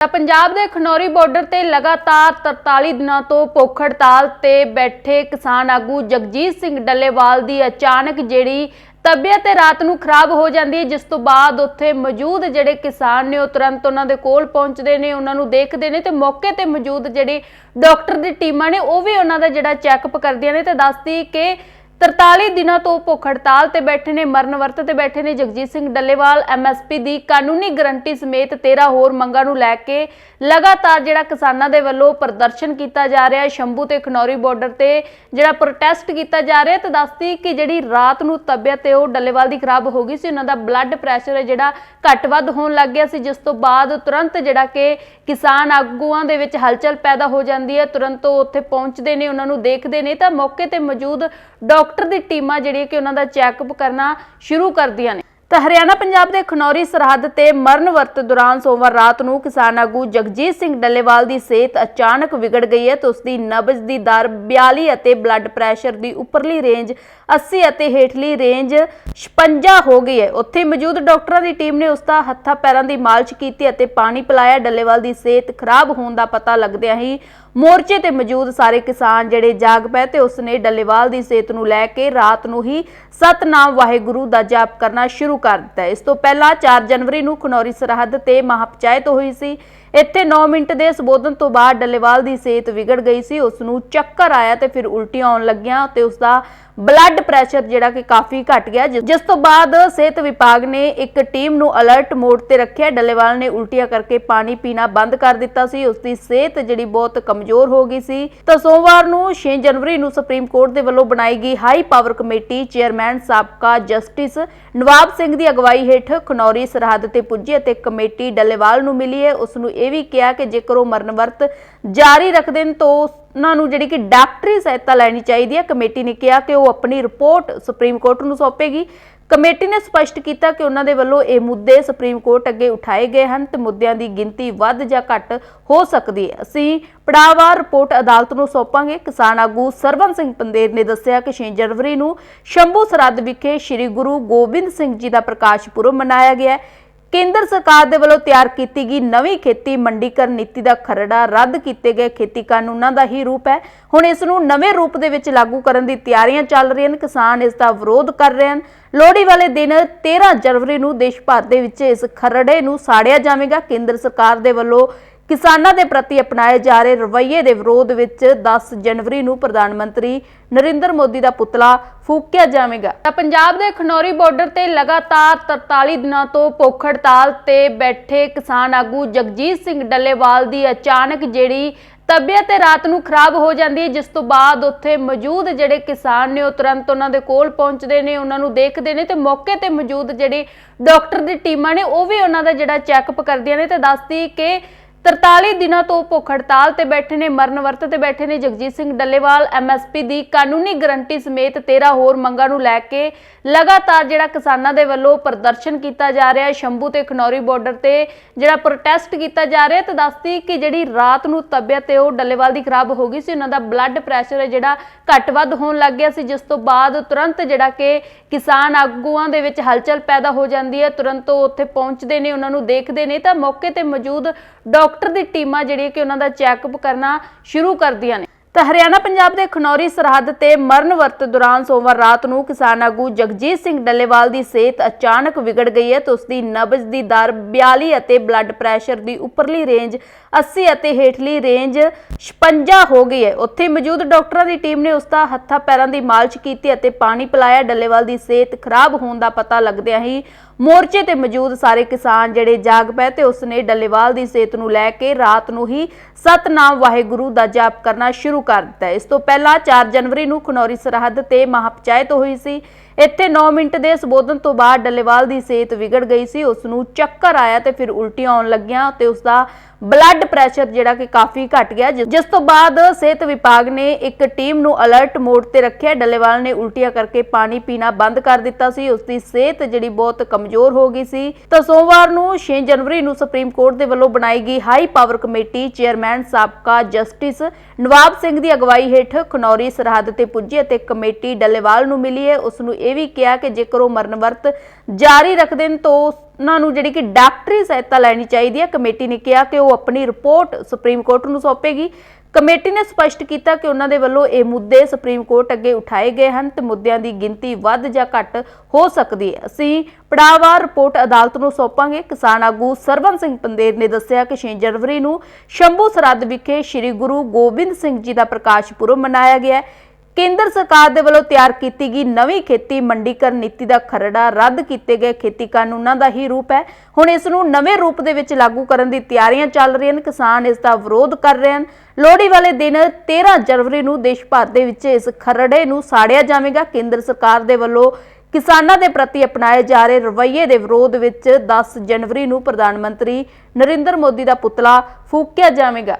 ਤਾਂ ਪੰਜਾਬ ਦੇ ਖਨੌਰੀ ਬਾਰਡਰ ਤੇ ਲਗਾਤਾਰ 43 ਦਿਨਾਂ ਤੋਂ ਭੁੱਖ ਹੜਤਾਲ ਤੇ ਬੈਠੇ ਕਿਸਾਨ ਆਗੂ ਜਗਜੀਤ ਸਿੰਘ ਡੱਲੇਵਾਲ ਦੀ ਅਚਾਨਕ ਜਿਹੜੀ ਤਬੀਅਤ ਹੈ ਰਾਤ ਨੂੰ ਖਰਾਬ ਹੋ ਜਾਂਦੀ ਹੈ, ਜਿਸ ਤੋਂ ਬਾਅਦ ਉੱਥੇ ਮੌਜੂਦ ਜਿਹੜੇ ਕਿਸਾਨ ਨੇ, ਉਹ ਤੁਰੰਤ ਉਹਨਾਂ ਦੇ ਕੋਲ ਪਹੁੰਚਦੇ ਨੇ, ਉਹਨਾਂ ਨੂੰ ਦੇਖਦੇ ਨੇ ਤੇ ਮੌਕੇ ਤੇ ਮੌਜੂਦ ਜਿਹੜੇ ਡਾਕਟਰ ਦੀ ਟੀਮਾਂ ਨੇ, ਉਹ ਵੀ ਉਹਨਾਂ ਦਾ ਜਿਹੜਾ ਚੈੱਕਅਪ ਕਰਦੀਆਂ ਨੇ ਤੇ ਦੱਸਦੀ ਕਿ 43 ਦਿਨਾਂ ਤੋਂ ਭੁੱਖ ਹੜਤਾਲ ਤੇ ਬੈਠੇ ਨੇ, ਮਰਨ ਵਰਤ ਤੇ ਬੈਠੇ ਨੇ ਜਗਜੀਤ ਸਿੰਘ ਡੱਲੇਵਾਲ ਐਮਐਸਪੀ ਦੀ ਕਾਨੂੰਨੀ ਗਰੰਟੀ ਸਮੇਤ 13 ਹੋਰ ਮੰਗਾਂ ਨੂੰ ਲੈ ਕੇ ਲਗਾਤਾਰ ਜਿਹੜਾ ਕਿਸਾਨਾਂ ਦੇ ਵੱਲੋਂ ਪ੍ਰਦਰਸ਼ਨ ਕੀਤਾ ਜਾ ਰਿਹਾ ਹੈ ਸ਼ੰਭੂ ਤੇ ਖਨੌਰੀ ਬਾਰਡਰ ਤੇ ਜਿਹੜਾ ਪ੍ਰੋਟੈਸਟ ਕੀਤਾ ਜਾ ਰਿਹਾ ਹੈ ਤੇ ਦੱਸਦੀ ਕਿ ਜਿਹੜੀ ਰਾਤ ਨੂੰ ਤਬੀਅਤ ਹੈ ਉਹ ਡੱਲੇਵਾਲ ਦੀ ਖਰਾਬ ਹੋ ਗਈ ਸੀ, ਉਹਨਾਂ ਦਾ ਬਲੱਡ ਪ੍ਰੈਸ਼ਰ ਹੈ ਜਿਹੜਾ ਘੱਟ ਵੱਧ ਹੋਣ ਲੱਗ ਗਿਆ ਸੀ, ਜਿਸ ਤੋਂ ਬਾਅਦ ਤੁਰੰਤ ਜਿਹੜਾ ਕਿ ਕਿਸਾਨ ਆਗੂਆਂ ਦੇ ਵਿੱਚ ਹਲਚਲ ਪੈਦਾ ਹੋ ਜਾਂਦੀ ਹੈ, ਤੁਰੰਤ ਉਹ ਉੱਥੇ ਪਹੁੰਚਦੇ ਨੇ, ਉਹਨਾਂ ਨੂੰ ਦੇਖਦੇ ਨੇ, ਤਾਂ ਮੌਕੇ ਤੇ ਮੌਜੂਦ ਡਾਕਟਰ ਡਾਕਟਰ ਦੀ ਟੀਮਾਂ ਜਿਹੜੀਆਂ ਕਿ ਉਹਨਾਂ ਦਾ ਚੈੱਕਅਪ ਕਰਨਾ ਸ਼ੁਰੂ ਕਰਦੀਆਂ ਨੇ। ਤਾਂ ਹਰਿਆਣਾ ਪੰਜਾਬ ਦੇ ਖਨੌਰੀ ਸਰਹੱਦ ਤੇ ਮਰਨ ਵਰਤ ਦੌਰਾਨ ਸੋਮਵਾਰ ਰਾਤ ਨੂੰ ਕਿਸਾਨ ਆਗੂ ਜਗਜੀਤ ਸਿੰਘ ਡੱਲੇਵਾਲ ਦੀ ਸਿਹਤ ਅਚਾਨਕ ਵਿਗੜ ਗਈ ਹੈ ਤੇ ਉਸ ਦੀ ਨਬਜ਼ ਦੀ ਦਰ 42 ਅਤੇ ਬਲੱਡ ਪ੍ਰੈਸ਼ਰ ਦੀ ਉੱਪਰਲੀ ਰੇਂਜ 80 ਅਤੇ ਹੇਠਲੀ ਰੇਂਜ 56 ਹੋ ਗਈ ਹੈ। ਉੱਥੇ ਮੌਜੂਦ ਡਾਕਟਰਾਂ ਦੀ ਟੀਮ ਨੇ ਉਸ ਦਾ ਹੱਥਾਂ ਪੈਰਾਂ ਦੀ ਮਾਲਸ਼ ਕੀਤੀ ਅਤੇ ਪਾਣੀ ਪਿਲਾਇਆ। ਡੱਲੇਵਾਲ ਦੀ ਸਿਹਤ ਖਰਾਬ ਹੋਣ ਦਾ ਪਤਾ ਲੱਗਦਿਆਂ ਹੀ ਮੋਰਚੇ ਤੇ ਮੌਜੂਦ ਸਾਰੇ ਕਿਸਾਨ ਜਿਹੜੇ ਜਾਗ ਪਏ ਤੇ ਉਸਨੇ ਡੱਲੇਵਾਲ ਦੀ ਸਿਹਤ ਨੂੰ ਲੈ ਕੇ ਰਾਤ ਨੂੰ ਹੀ ਸਤਨਾਮ ਵਾਹਿਗੁਰੂ ਦਾ ਜਾਪ ਕਰਨਾ ਸ਼ੁਰੂ ਕਰ ਦਿੱਤਾ ਇਸ ਤੋਂ ਪਹਿਲਾਂ 4 ਜਨਵਰੀ ਨੂੰ ਖਨੌਰੀ ਸਰਹੱਦ ਤੇ ਮਹਾਪੰਚਾਇਤ ਹੋਈ ਸੀ। ਇੱਥੇ 9 ਮਿੰਟ ਦੇ ਸੰਬੋਧਨ ਤੋਂ ਬਾਅਦ ਡੱਲੇਵਾਲ ਦੀ ਸਿਹਤ ਵਿਗੜ ਗਈ ਸੀ। ਉਸ ਨੂੰ ਚੱਕਰ ਆਇਆ ਤੇ ਫਿਰ ਉਲਟੀਆਂ ਆਉਣ ਲੱਗੀਆਂ ਤੇ ਉਸ ਦਾ ਬਲੱਡ ਪ੍ਰੈਸ਼ਰ ਜਿਹੜਾ ਕਿ ਕਾਫੀ ਘਟ ਗਿਆ। ਜਿਸ ਤੋਂ ਬਾਅਦ ਸਿਹਤ ਵਿਭਾਗ ਨੇ ਇੱਕ ਟੀਮ ਨੂੰ ਅਲਰਟ ਮੋਡ ਤੇ ਰੱਖਿਆ। ਡੱਲੇਵਾਲ ਨੇ ਉਲਟੀਆਂ ਕਰਕੇ ਪਾਣੀ ਪੀਣਾ ਬੰਦ ਕਰ ਦਿੱਤਾ ਸੀ। ਉਸ ਦੀ ਸਿਹਤ ਜਿਹੜੀ ਬਹੁਤ ਕਮਜ਼ੋਰ ਹੋ ਗਈ ਸੀ। ਤਾਂ ਸੋਮਵਾਰ ਨੂੰ 6 ਜਨਵਰੀ ਨੂੰ ਸੁਪਰੀਮ ਕੋਰਟ ਦੇ ਵੱਲੋਂ ਬਣਾਈ ਗਈ ਹਾਈ ਪਾਵਰ ਕਮੇਟੀ ਚੇਅਰਮੈਨ ਸਾਬਕਾ ਜਸਟਿਸ ਨਵਾਬ ਸਿੰਘ ਦੀ ਅਗਵਾਈ ਹੇਠ ਖਨੌਰੀ ਸਰਹੱਦ ਤੇ ਪੁੱਜੀ ਅਤੇ ਕਮੇਟੀ ਡੱਲੇਵਾਲ ਨੂੰ ਮਿਲੀ ਹੈ। ਉਸ ਨੂੰ ਇਹ ਵੀ ਕਿਹਾ ਕਿ ਜੇਕਰ ਉਹ ਮਰਨ ਵਰਤ ਜਾਰੀ ਰੱਖਦੇ ਨੇ ਤਾਂ ਉਹਨਾਂ ਨੂੰ ਜਿਹੜੀ ਕਿ ਡਾਕਟਰੀ ਸਹਾਇਤਾ ਲੈਣੀ ਚਾਹੀਦੀ ਹੈ। ਕਮੇਟੀ ਨੇ ਕਿਹਾ ਕਿ ਉਹ ਆਪਣੀ ਰਿਪੋਰਟ ਸੁਪਰੀਮ ਕੋਰਟ ਨੂੰ ਸੌਂਪੇਗੀ। ਕਮੇਟੀ ਨੇ ਸਪਸ਼ਟ ਕੀਤਾ ਕਿ ਉਹਨਾਂ ਦੇ ਵੱਲੋਂ ਇਹ ਮੁੱਦੇ ਸੁਪਰੀਮ ਕੋਰਟ ਅੱਗੇ ਉਠਾਏ ਗਏ ਹਨ ਤੇ ਮੁੱਦਿਆਂ ਦੀ ਗਿਣਤੀ ਵੱਧ ਜਾਂ ਘੱਟ ਹੋ ਸਕਦੀ ਹੈ। ਅਸੀਂ ਪੜਾਵਾਰ ਰਿਪੋਰਟ ਅਦਾਲਤ ਨੂੰ ਸੌਂਪਾਂਗੇ। ਕਿਸਾਨ ਆਗੂ ਸਰਵਨ ਸਿੰਘ ਪੰਦੇਰ ਨੇ ਦੱਸਿਆ ਕਿ 6 ਜਨਵਰੀ ਨੂੰ ਸ਼ੰਭੂ ਸਰਹੱਦ ਵਿਖੇ ਸ੍ਰੀ ਗੁਰੂ ਗੋਬਿੰਦ ਸਿੰਘ ਜੀ ਦਾ ਪ੍ਰਕਾਸ਼ ਪੁਰਬ ਮਨਾਇਆ ਗਿਆ ਹੈ। ਕੇਂਦਰ ਸਰਕਾਰ ਦੇ ਵੱਲੋਂ ਤਿਆਰ ਕੀਤੀ ਗਈ ਨਵੀਂ ਖੇਤੀ ਮੰਡੀਕਰਨ ਨੀਤੀ ਦਾ ਖਰੜਾ ਰੱਦ ਕੀਤੇ ਗਏ ਖੇਤੀ ਕਾਨੂੰਨਾਂ ਦਾ ਹੀ ਰੂਪ ਹੈ। ਹੁਣ ਇਸ ਨੂੰ ਨਵੇਂ ਰੂਪ ਦੇ ਵਿੱਚ ਲਾਗੂ ਕਰਨ ਦੀ ਤਿਆਰੀਆਂ ਚੱਲ ਰਹੀਆਂ ਹਨ। ਕਿਸਾਨ ਇਸ ਦਾ ਵਿਰੋਧ ਕਰ ਰਹੇ ਹਨ। ਲੋਹੜੀ ਵਾਲੇ ਦਿਨ 13 ਜਨਵਰੀ ਨੂੰ ਦੇਸ਼ ਭਰ ਦੇ ਵਿੱਚ ਇਸ ਖਰੜੇ ਨੂੰ ਸਾੜਿਆ ਜਾਵੇਗਾ। ਕੇਂਦਰ ਸਰਕਾਰ ਦੇ ਵੱਲੋਂ ਕਿਸਾਨਾਂ ਦੇ ਪ੍ਰਤੀ ਅਪਣਾਏ ਜਾ ਰਹੇ ਰਵੱਈਏ ਦੇ ਵਿਰੋਧ ਵਿੱਚ 10 ਜਨਵਰੀ ਨੂੰ ਪ੍ਰਧਾਨ ਮੰਤਰੀ ਨਰਿੰਦਰ ਮੋਦੀ ਦਾ ਪੁਤਲਾ ਫੂਕਿਆ ਜਾਵੇਗਾ। ਤਾਂ ਪੰਜਾਬ ਦੇ ਖਨੌਰੀ ਬਾਰਡਰ ਤੇ ਲਗਾਤਾਰ 43 ਦਿਨਾਂ ਤੋਂ ਭੁੱਖ ਹੜਤਾਲ ਤੇ ਬੈਠੇ ਕਿਸਾਨ ਆਗੂ ਜਗਜੀਤ ਸਿੰਘ ਡੱਲੇਵਾਲ ਦੀ ਅਚਾਨਕ ਜਿਹੜੀ ਤਬੀਅਤ ਹੈ ਰਾਤ ਨੂੰ ਖਰਾਬ ਹੋ ਜਾਂਦੀ ਹੈ, ਜਿਸ ਤੋਂ ਬਾਅਦ ਉੱਥੇ ਮੌਜੂਦ ਜਿਹੜੇ ਕਿਸਾਨ ਨੇ, ਉਹ ਤੁਰੰਤ ਉਹਨਾਂ ਦੇ ਕੋਲ ਪਹੁੰਚਦੇ ਨੇ, ਉਹਨਾਂ ਨੂੰ ਦੇਖਦੇ ਨੇ ਤੇ ਮੌਕੇ ਤੇ ਮੌਜੂਦ ਜਿਹੜੇ ਡਾਕਟਰ ਦੀ ਟੀਮਾਂ ਨੇ, ਉਹ ਵੀ ਉਹਨਾਂ ਦਾ ਜਿਹੜਾ ਚੈੱਕਅਪ ਕਰਦੀਆਂ ਨੇ ਤੇ ਦੱਸਦੀ ਕਿ 43 ਦਿਨਾਂ ਤੋਂ ਭੁੱਖ ਹੜਤਾਲ ਤੇ ਬੈਠੇ ਨੇ, ਮਰਨ ਵਰਤ ਤੇ ਬੈਠੇ ਨੇ ਜਗਜੀਤ ਸਿੰਘ ਡੱਲੇਵਾਲ ਐਮਐਸਪੀ ਦੀ ਕਾਨੂੰਨੀ ਗਰੰਟੀ ਸਮੇਤ 13 ਹੋਰ ਮੰਗਾਂ ਨੂੰ ਲੈ ਕੇ ਲਗਾਤਾਰ ਜਿਹੜਾ ਕਿਸਾਨਾਂ ਦੇ ਵੱਲੋਂ ਪ੍ਰਦਰਸ਼ਨ ਕੀਤਾ ਜਾ ਰਿਹਾ ਹੈ। ਸ਼ੰਭੂ ਤੇ ਖਨੌਰੀ ਬਾਰਡਰ ਤੇ ਜਿਹੜਾ ਪ੍ਰੋਟੈਸਟ ਕੀਤਾ ਜਾ ਰਿਹਾ ਹੈ, ਤੇ ਦੱਸਦੀ ਕਿ ਜਿਹੜੀ ਰਾਤ ਨੂੰ ਤਬੀਅਤ ਹੈ ਉਹ ਡੱਲੇਵਾਲ ਦੀ ਖਰਾਬ ਹੋ ਗਈ ਸੀ, ਉਹਨਾਂ ਦਾ ਬਲੱਡ ਪ੍ਰੈਸ਼ਰ ਹੈ ਜਿਹੜਾ ਘੱਟ ਵੱਧ ਹੋਣ ਲੱਗ ਗਿਆ ਸੀ, ਜਿਸ ਤੋਂ ਬਾਅਦ ਤੁਰੰਤ ਜਿਹੜਾ ਕਿ ਕਿਸਾਨ ਆਗੂਆਂ ਦੇ ਵਿੱਚ ਹਲਚਲ ਪੈਦਾ ਹੋ ਜਾਂਦੀ ਹੈ। ਤੁਰੰਤ ਉਹ ਉੱਥੇ ਪਹੁੰਚਦੇ ਨੇ, ਉਹਨਾਂ ਨੂੰ ਦੇਖਦੇ ਨੇ, ਤਾਂ ਮੌਕੇ ਤੇ ਮੌਜੂਦ ਡਾਕਟਰ ਡਾਕਟਰ ਦੀ ਟੀਮਾਂ ਜਿਹੜੀਆਂ ਕਿ ਉਹਨਾਂ ਦਾ ਚੈੱਕਅਪ ਕਰਨਾ ਸ਼ੁਰੂ ਕਰਦੀਆਂ ਨੇ। ਤਾਂ ਹਰਿਆਣਾ ਪੰਜਾਬ ਦੇ ਖਨੌਰੀ ਸਰਹੱਦ ਤੇ ਮਰਨ ਵਰਤ ਦੌਰਾਨ ਸੋਮਵਾਰ ਰਾਤ ਨੂੰ ਕਿਸਾਨ ਆਗੂ ਜਗਜੀਤ ਸਿੰਘ ਡੱਲੇਵਾਲ ਦੀ ਸਿਹਤ ਅਚਾਨਕ ਵਿਗੜ ਗਈ ਹੈ ਤੇ ਉਸ ਦੀ ਨਬਜ਼ ਦੀ ਦਰ 42 ਅਤੇ ਬਲੱਡ ਪ੍ਰੈਸ਼ਰ ਦੀ ਉੱਪਰਲੀ ਰੇਂਜ 80 ਅਤੇ ਹੇਠਲੀ ਰੇਂਜ 56 ਹੋ ਗਈ ਹੈ। ਉੱਥੇ ਮੌਜੂਦ ਡਾਕਟਰਾਂ ਦੀ ਟੀਮ ਨੇ ਉਸ ਦਾ ਹੱਥਾਂ ਪੈਰਾਂ ਦੀ ਮਾਲਸ਼ ਕੀਤੀ ਅਤੇ ਪਾਣੀ ਪਿਲਾਇਆ। ਡੱਲੇਵਾਲ ਦੀ ਸਿਹਤ ਖਰਾਬ ਹੋਣ ਦਾ ਪਤਾ ਲੱਗਦਿਆਂ ਹੀ ਮੋਰਚੇ ਤੇ ਮੌਜੂਦ ਸਾਰੇ ਕਿਸਾਨ ਜਿਹੜੇ ਜਾਗ ਪਏ ਤੇ ਉਸਨੇ ਡੱਲੇਵਾਲ ਦੀ ਸਿਹਤ ਨੂੰ ਲੈ ਕੇ ਰਾਤ ਨੂੰ ਹੀ ਸਤਨਾਮ ਵਾਹਿਗੁਰੂ ਦਾ ਜਾਪ ਕਰਨਾ ਸ਼ੁਰੂ ਕਰ ਦਿੱਤਾ ਇਸ ਤੋਂ ਪਹਿਲਾਂ 4 ਜਨਵਰੀ ਨੂੰ ਖਨੌਰੀ ਸਰਹੱਦ ਤੇ ਮਹਾਪੰਚਾਇਤ ਹੋਈ ਸੀ। ਇੱਥੇ 9 ਮਿੰਟ ਦੇ ਸੰਬੋਧਨ ਤੋਂ ਬਾਅਦ ਡੱਲੇਵਾਲ ਦੀ ਸਿਹਤ ਵਿਗੜ ਗਈ ਸੀ। ਉਸ ਨੂੰ ਚੱਕਰ ਆਇਆ ਤੇ ਫਿਰ ਉਲਟੀਆਂ ਆਉਣ ਲੱਗੀਆਂ ਤੇ ਉਸ ਦਾ ਬਲੱਡ ਪ੍ਰੈਸ਼ਰ ਜਿਹੜਾ ਕਿ ਕਾਫੀ ਘਟ ਗਿਆ। ਜਿਸ ਤੋਂ ਬਾਅਦ ਸਿਹਤ ਵਿਭਾਗ ਨੇ ਇੱਕ ਟੀਮ ਨੂੰ ਅਲਰਟ ਮੋਡ ਤੇ ਰੱਖਿਆ। ਡੱਲੇਵਾਲ ਨੇ ਉਲਟੀਆਂ ਕਰਕੇ ਪਾਣੀ ਪੀਣਾ ਬੰਦ ਕਰ ਦਿੱਤਾ ਸੀ। ਉਸ ਦੀ ਸਿਹਤ ਜਿਹੜੀ ਬਹੁਤ ਕਮਜ਼ੋਰ ਹੋ ਗਈ ਸੀ। ਤਾਂ ਸੋਮਵਾਰ ਨੂੰ 6 ਜਨਵਰੀ ਨੂੰ ਸੁਪਰੀਮ ਕੋਰਟ ਦੇ ਵੱਲੋਂ ਬਣਾਈ ਗਈ ਹਾਈ ਪਾਵਰ ਕਮੇਟੀ ਚੇਅਰਮੈਨ ਸਾਬਕਾ ਜਸਟਿਸ ਨਵਾਬ ਸਿੰਘ ਦੀ ਅਗਵਾਈ ਹੇਠ ਖਨੌਰੀ ਸਰਹੱਦ ਤੇ ਪੁੱਜੀ ਅਤੇ ਕਮੇਟੀ ਡੱਲੇਵਾਲ ਨੂੰ ਮਿਲੀ ਹੈ। ਉਸ ਨੂੰ ਇਹ ਵੀ ਕਿਹਾ ਕਿ ਜੇਕਰ ਉਹ ਮਰਨ ਵਰਤ ਜਾਰੀ ਰੱਖਦੇ ਨੇ ਤਾਂ ਉਹਨਾਂ ਨੂੰ ਜਿਹੜੀ ਕਿ ਡਾਕਟਰੀ ਸਹਾਇਤਾ ਲੈਣੀ ਚਾਹੀਦੀ ਹੈ। ਕਮੇਟੀ ਨੇ ਕਿਹਾ ਕਿ ਉਹ ਆਪਣੀ ਰਿਪੋਰਟ ਸੁਪਰੀਮ ਕੋਰਟ ਨੂੰ ਸੌਂਪੇਗੀ। ਕਮੇਟੀ ਨੇ ਸਪਸ਼ਟ ਕੀਤਾ ਕਿ ਉਹਨਾਂ ਦੇ ਵੱਲੋਂ ਇਹ ਮੁੱਦੇ ਸੁਪਰੀਮ ਕੋਰਟ ਅੱਗੇ ਉਠਾਏ ਗਏ ਹਨ ਤੇ ਮੁੱਦਿਆਂ ਦੀ ਗਿਣਤੀ ਵੱਧ ਜਾਂ ਘੱਟ ਹੋ ਸਕਦੀ ਹੈ। ਅਸੀਂ ਪੜਾਵਾਰ ਰਿਪੋਰਟ ਅਦਾਲਤ ਨੂੰ ਸੌਂਪਾਂਗੇ। ਕਿਸਾਨ ਆਗੂ ਸਰਵਨ ਸਿੰਘ ਪੰਦੇਰ ਨੇ ਦੱਸਿਆ ਕਿ 6 ਜਨਵਰੀ ਨੂੰ ਸ਼ੰਭੂ ਸਰਹੱਦ ਵਿਖੇ ਸ੍ਰੀ ਗੁਰੂ ਗੋਬਿੰਦ ਸਿੰਘ ਜੀ ਦਾ ਪ੍ਰਕਾਸ਼ ਪੁਰਬ ਮਨਾਇਆ ਗਿਆ ਹੈ। ਕੇਂਦਰ ਸਰਕਾਰ ਦੇ ਵੱਲੋਂ ਤਿਆਰ ਕੀਤੀ ਗਈ ਨਵੀਂ ਖੇਤੀ ਮੰਡੀਕਰਨ ਨੀਤੀ ਦਾ ਖਰੜਾ ਰੱਦ ਕੀਤੇ ਗਏ ਖੇਤੀ ਕਾਨੂੰਨਾਂ ਦਾ ਹੀ ਰੂਪ ਹੈ। ਹੁਣ ਇਸ ਨੂੰ ਨਵੇਂ ਰੂਪ ਦੇ ਵਿੱਚ ਲਾਗੂ ਕਰਨ ਦੀ ਤਿਆਰੀਆਂ ਚੱਲ ਰਹੀਆਂ ਹਨ। ਕਿਸਾਨ ਇਸ ਦਾ ਵਿਰੋਧ ਕਰ ਰਹੇ ਹਨ। ਲੋਹੜੀ ਵਾਲੇ ਦਿਨ 13 ਜਨਵਰੀ ਨੂੰ ਦੇਸ਼ ਭਰ ਦੇ ਵਿੱਚ ਇਸ ਖਰੜੇ ਨੂੰ ਸਾੜਿਆ ਜਾਵੇਗਾ। ਕੇਂਦਰ ਸਰਕਾਰ ਦੇ ਵੱਲੋਂ ਕਿਸਾਨਾਂ ਦੇ ਪ੍ਰਤੀ ਅਪਣਾਏ ਜਾ ਰਹੇ ਰਵੱਈਏ ਦੇ ਵਿਰੋਧ ਵਿੱਚ 10 ਜਨਵਰੀ ਨੂੰ ਪ੍ਰਧਾਨ ਮੰਤਰੀ ਨਰਿੰਦਰ ਮੋਦੀ ਦਾ ਪੁਤਲਾ ਫੂਕਿਆ ਜਾਵੇਗਾ।